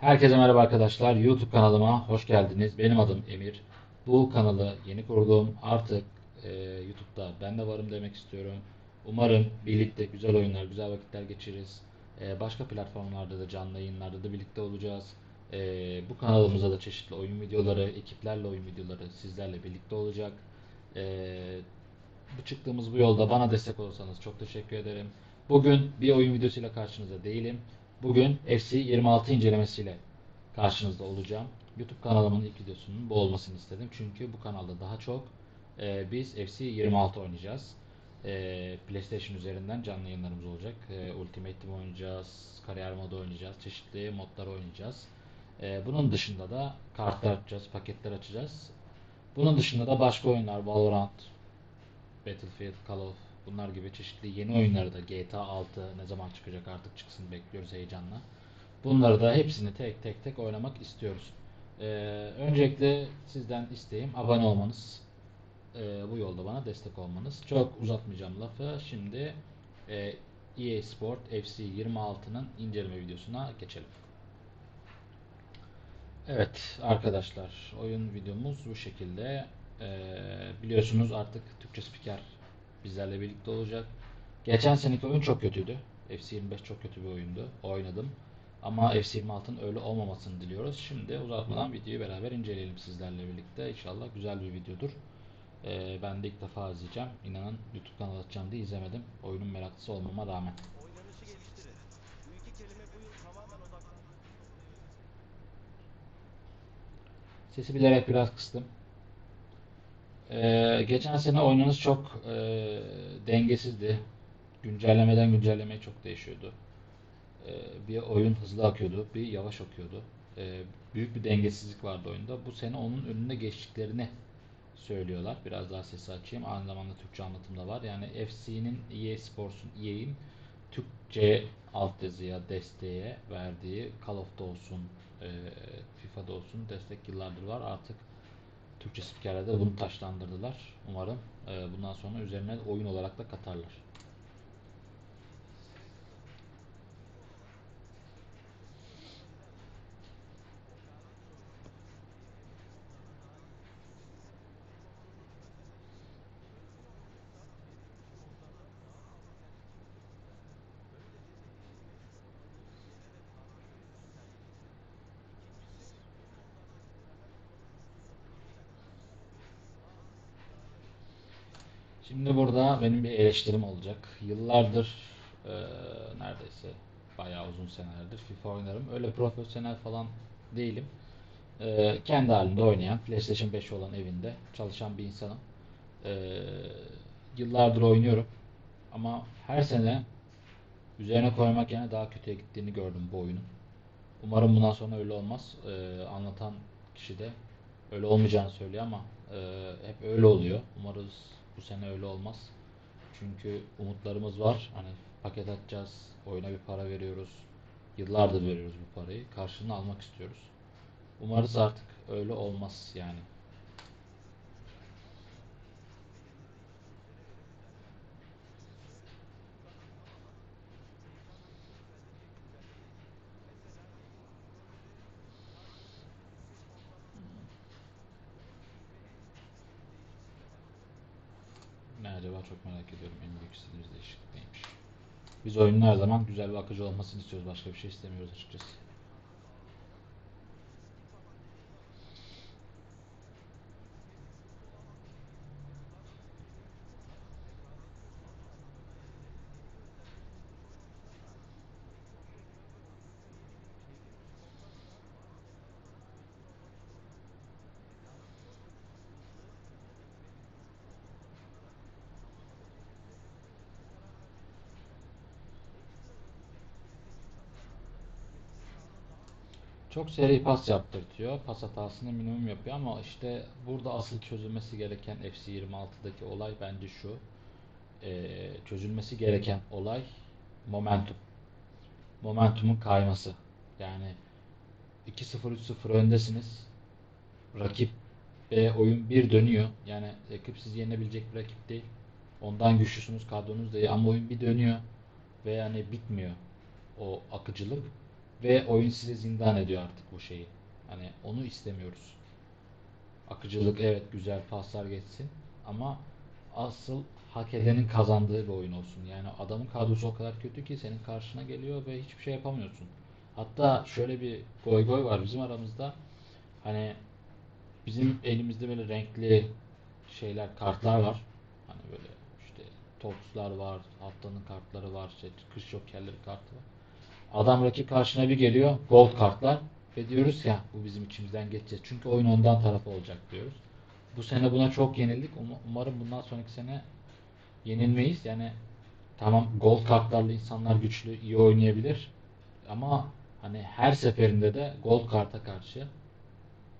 Herkese merhaba arkadaşlar. YouTube kanalıma hoş geldiniz. Benim adım Emir. Bu kanalı yeni kurduğum artık e, YouTube'da ben de varım demek istiyorum. Umarım birlikte güzel oyunlar, güzel vakitler geçiririz. E, başka platformlarda da canlı yayınlarda da birlikte olacağız. E, bu kanalımızda da çeşitli oyun videoları, ekiplerle oyun videoları sizlerle birlikte olacak. E, bu çıktığımız bu yolda bana destek olursanız çok teşekkür ederim. Bugün bir oyun videosuyla karşınızda değilim. Bugün FC 26 incelemesiyle karşınızda olacağım. YouTube kanalımın ilk videosunun bu olmasını istedim. Çünkü bu kanalda daha çok e, biz FC 26 oynayacağız. E, PlayStation üzerinden canlı yayınlarımız olacak. E, Ultimate Team oynayacağız, kariyer modu oynayacağız, çeşitli modlar oynayacağız. E, bunun dışında da kartlar açacağız, paketler açacağız. Bunun dışında da başka oyunlar, Valorant, Battlefield, Call of bunlar gibi çeşitli yeni oyunları da GTA 6 ne zaman çıkacak artık çıksın bekliyoruz heyecanla. Bunları da hepsini tek tek tek oynamak istiyoruz. Ee, öncelikle sizden isteğim abone olmanız. Ee, bu yolda bana destek olmanız. Çok uzatmayacağım lafı. Şimdi e, EA Sport FC 26'nın inceleme videosuna geçelim. Evet arkadaşlar oyun videomuz bu şekilde. Ee, biliyorsunuz artık Türkçe spiker bizlerle birlikte olacak. Geçen seneki oyun çok kötüydü. FC25 çok kötü bir oyundu. Oynadım. Ama FC26'ın öyle olmamasını diliyoruz. Şimdi uzatmadan videoyu beraber inceleyelim sizlerle birlikte. İnşallah güzel bir videodur. Ee, ben de ilk defa izleyeceğim. İnanın YouTube kanalı açacağım diye izlemedim. Oyunun meraklısı olmama rağmen. Oynanışı geliştirin. Bu iki kelime bu yıl tamamen odaklan. Sesi bilerek biraz kıstım. Ee, geçen sene oynanış çok e, dengesizdi. Güncellemeden güncellemeye çok değişiyordu. Ee, bir oyun hızlı akıyordu, bir yavaş akıyordu. Ee, büyük bir dengesizlik vardı oyunda. Bu sene onun önüne geçtiklerini söylüyorlar. Biraz daha sesi açayım. Aynı zamanda Türkçe anlatım da var. Yani FC'nin EA Sports'un EA'in Türkçe altyazıya desteğe verdiği Call of'ta olsun, e, FIFA'da olsun destek yıllardır var. Artık Türkçe spikerler de bunu taşlandırdılar. Umarım e, bundan sonra üzerine oyun olarak da katarlar. Şimdi burada benim bir eleştirim olacak. Yıllardır e, neredeyse bayağı uzun senelerdir FIFA oynarım. Öyle profesyonel falan değilim. E, kendi halinde oynayan, PlayStation 5 olan evinde çalışan bir insanım. E, yıllardır oynuyorum. Ama her sene üzerine koymak yerine daha kötüye gittiğini gördüm bu oyunun. Umarım bundan sonra öyle olmaz. E, anlatan kişi de öyle olmayacağını söylüyor ama e, hep öyle oluyor. Umarız bu sene öyle olmaz. Çünkü umutlarımız var. Hani paket atacağız, oyuna bir para veriyoruz. Yıllardır veriyoruz bu parayı. Karşılığını almak istiyoruz. Umarız artık öyle olmaz yani. Ne acaba çok merak ediyorum. En büyük istediğimiz değişiklik neymiş? Biz oyunun her zaman güzel ve akıcı olmasını istiyoruz. Başka bir şey istemiyoruz açıkçası. Çok seri pas yaptırtıyor. Pas hatasını minimum yapıyor ama işte burada asıl çözülmesi gereken FC 26'daki olay bence şu. Ee, çözülmesi gereken olay momentum. Momentumun kayması. Yani 2-0 3-0 öndesiniz. Rakip ve oyun bir dönüyor. Yani rakip sizi yenebilecek bir rakip değil. Ondan güçlüsünüz, kadronuz iyi ama oyun bir dönüyor ve yani bitmiyor o akıcılık. Ve oyun size zindan ediyor artık bu şeyi. Hani onu istemiyoruz. Akıcılık evet güzel paslar geçsin ama asıl hak edenin kazandığı bir oyun olsun. Yani adamın kadrosu o kadar kötü ki senin karşına geliyor ve hiçbir şey yapamıyorsun. Hatta şöyle bir goy goy var bizim aramızda. Hani bizim elimizde böyle renkli şeyler, kartlar var. Hani böyle işte topslar var, haftanın kartları var, işte kış jokerleri kartı var. Adam rakip karşına bir geliyor, gold kartlar ve diyoruz ya bu bizim içimizden geçecek. Çünkü oyun ondan tarafı olacak diyoruz. Bu sene buna çok yenildik. Um- Umarım bundan sonraki sene yenilmeyiz. Yani tamam gold kartlarla insanlar güçlü, iyi oynayabilir. Ama hani her seferinde de gold karta karşı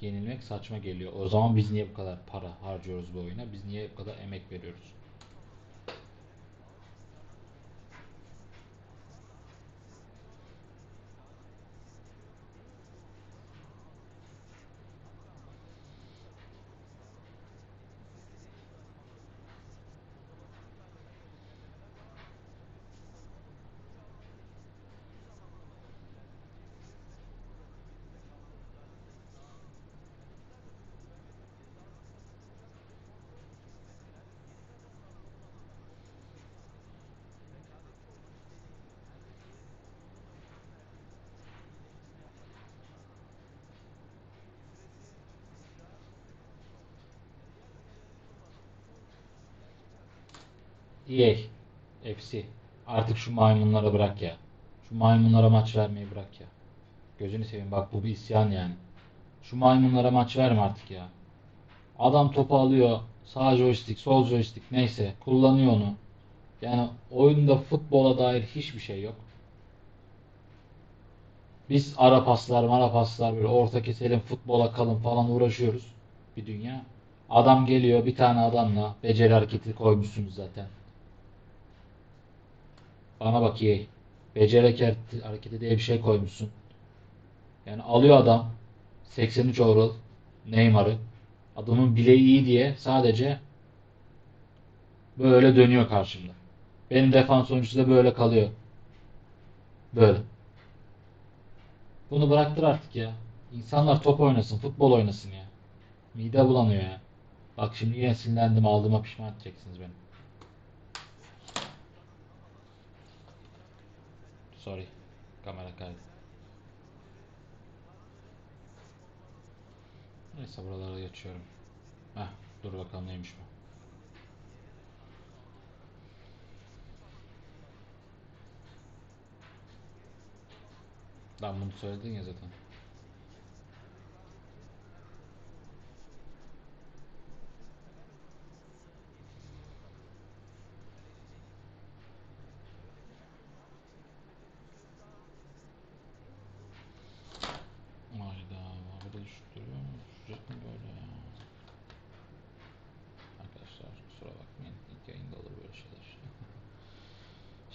yenilmek saçma geliyor. O zaman biz niye bu kadar para harcıyoruz bu oyuna? Biz niye bu kadar emek veriyoruz? EA, FC. Artık şu maymunlara bırak ya. Şu maymunlara maç vermeyi bırak ya. Gözünü seveyim bak bu bir isyan yani. Şu maymunlara maç verme artık ya. Adam topu alıyor. Sağ joystick, sol joystick neyse kullanıyor onu. Yani oyunda futbola dair hiçbir şey yok. Biz ara paslar, mara paslar böyle orta keselim, futbola kalın falan uğraşıyoruz. Bir dünya. Adam geliyor bir tane adamla beceri hareketi koymuşsunuz zaten. Bana bak. Beceri hareketi, hareketi diye bir şey koymuşsun. Yani alıyor adam 83 overall Neymar'ı. Adamın bileği iyi diye sadece böyle dönüyor karşımda. Benim defans oyuncusu da böyle kalıyor. Böyle. Bunu bıraktır artık ya. İnsanlar top oynasın, futbol oynasın ya. Mide bulanıyor ya. Bak şimdi yine sinirlendim, aldığıma pişman edeceksiniz beni. Sorry. Kamera kaydı. Neyse buralara geçiyorum. Heh, dur bakalım neymiş bu. Ben bunu söyledin ya zaten. Hayda, burada düşürüyor mu? Düşecek mi böyle ya? Arkadaşlar kusura bakmayın. İlk yayında olur böyle şeyler.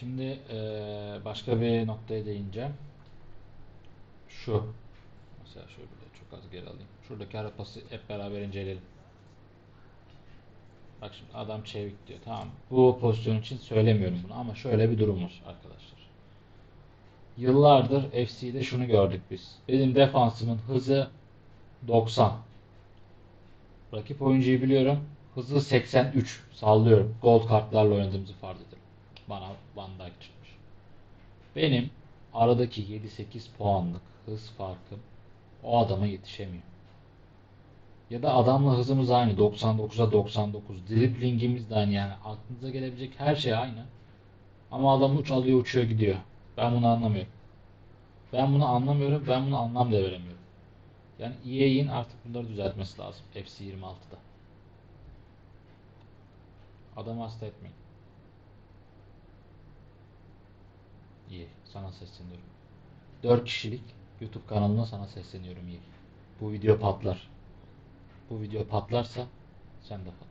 Şimdi eee, başka bir noktaya değineceğim. Şu. Mesela şöyle çok az geri alayım. Şuradaki ara pası hep beraber inceleyelim. Bak şimdi adam çevik diyor. Tamam. Bu pozisyon için söylemiyorum bunu ama şöyle bir durum arkadaşlar. Yıllardır FC'de şunu gördük biz. Benim defansımın hızı 90. Rakip oyuncuyu biliyorum. Hızı 83. Sallıyorum. Gold kartlarla oynadığımızı farz edelim. Bana Van Dijk çıkmış. Benim aradaki 7-8 puanlık hız farkım o adama yetişemiyor. Ya da adamla hızımız aynı. 99'a 99. Driblingimiz de aynı yani. Aklınıza gelebilecek her şey aynı. Ama adam uç alıyor uçuyor gidiyor. Ben bunu anlamıyorum. Ben bunu anlamıyorum. Ben bunu anlam da veremiyorum. Yani EA'in artık bunları düzeltmesi lazım. FC 26'da. Adamı hasta etmeyin. İyi. Sana sesleniyorum. 4 kişilik YouTube kanalına sana sesleniyorum iyi. Bu video patlar. Bu video patlarsa sen de patlarsın.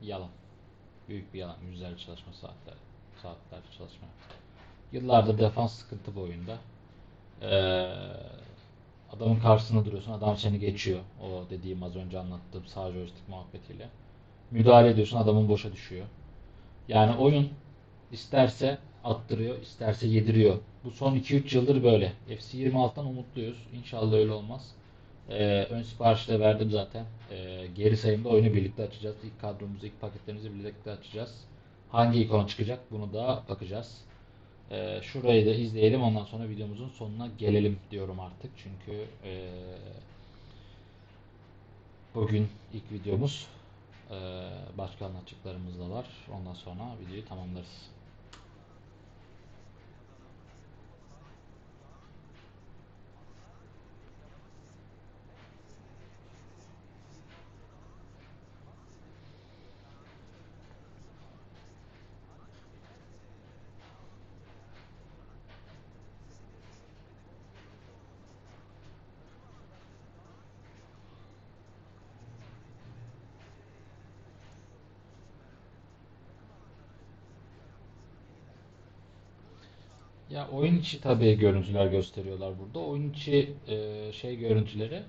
Yalan. Büyük bir yalan. Yüzlerce çalışma saatler. Saatler çalışma. Yıllardır defans sıkıntı bu oyunda. Ee, adamın karşısında duruyorsun. Adam seni geçiyor. O dediğim az önce anlattığım sağ joystick muhabbetiyle. Müdahale ediyorsun. Adamın boşa düşüyor. Yani oyun isterse attırıyor, isterse yediriyor. Bu son 2-3 yıldır böyle. FC 26'dan umutluyuz. İnşallah öyle olmaz. Ee, ön siparişi de verdim zaten. Ee, geri sayımda oyunu birlikte açacağız. İlk kadromuzu, ilk paketlerimizi birlikte açacağız. Hangi ikon çıkacak bunu da bakacağız. Ee, şurayı da izleyelim ondan sonra videomuzun sonuna gelelim diyorum artık. Çünkü ee, bugün ilk videomuz. Ee, başka anlatacaklarımız da var. Ondan sonra videoyu tamamlarız. Ya oyun içi tabii görüntüler gösteriyorlar burada. Oyun içi e, şey görüntüleri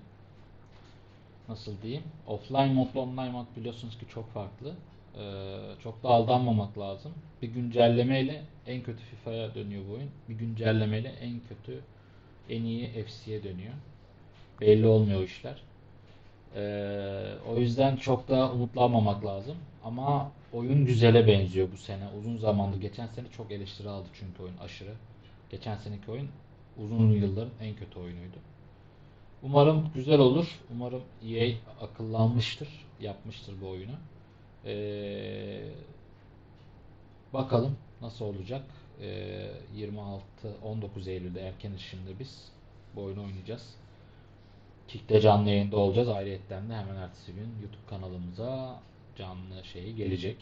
nasıl diyeyim? Offline modla online mod biliyorsunuz ki çok farklı. E, çok da aldanmamak lazım. Bir güncellemeyle en kötü FIFA'ya dönüyor bu oyun. Bir güncellemeyle en kötü en iyi FC'ye dönüyor. Belli olmuyor işler. Ee, o yüzden çok da umutlanmamak lazım. Ama oyun güzele benziyor bu sene. Uzun zamandır. Geçen sene çok eleştiri aldı çünkü oyun aşırı. Geçen seneki oyun uzun yılların en kötü oyunuydu. Umarım güzel olur. Umarım EA akıllanmıştır. Yapmıştır bu oyunu. Ee, bakalım nasıl olacak. Ee, 26-19 Eylül'de erken erişimde biz bu oyunu oynayacağız. Kick'te canlı yayında olacağız. Ayrıyetten de hemen ertesi gün YouTube kanalımıza canlı şeyi gelecek.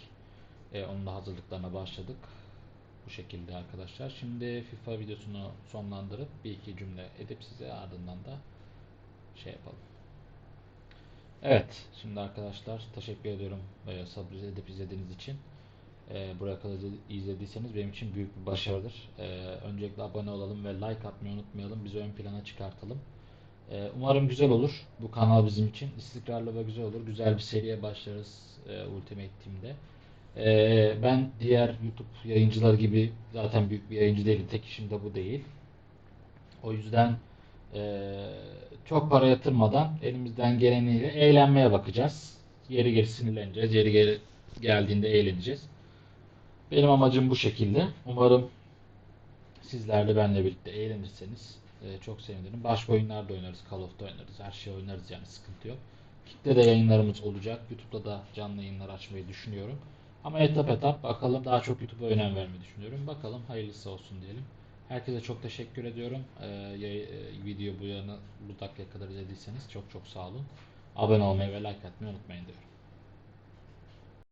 Ee, onun da hazırlıklarına başladık. Bu şekilde arkadaşlar. Şimdi FIFA videosunu sonlandırıp bir iki cümle edip size ardından da şey yapalım. Evet, şimdi arkadaşlar teşekkür ediyorum e, sabır edip izlediğiniz için. E, buraya kadar izlediyseniz benim için büyük bir başarıdır. E, öncelikle abone olalım ve like atmayı unutmayalım. Bizi ön plana çıkartalım. E, umarım güzel olur bu kanal bizim için. İstikrarlı ve güzel olur. Güzel bir seriye başlarız e, Ultimate Team'de. E, ben diğer YouTube yayıncılar gibi zaten büyük bir yayıncı değilim. Tek işim de bu değil. O yüzden e, çok para yatırmadan elimizden geleniyle eğlenmeye bakacağız. Yeri geri sinirleneceğiz. Yeri geri geldiğinde eğleneceğiz. Benim amacım bu şekilde. Umarım sizler de benimle birlikte eğlenirseniz e, çok sevinirim. Başka oyunlarda oynarız, Call of'ta oynarız, her şey oynarız yani sıkıntı yok. Kick'te de yayınlarımız olacak. YouTube'da da canlı yayınlar açmayı düşünüyorum. Ama etap etap bakalım daha çok YouTube'a önem vermeyi düşünüyorum. Bakalım hayırlısı olsun diyelim. Herkese çok teşekkür ediyorum. Ee, e, video bu yana bu dakikaya kadar izlediyseniz çok çok sağ olun. Abone olmayı ve like atmayı unutmayın diyorum.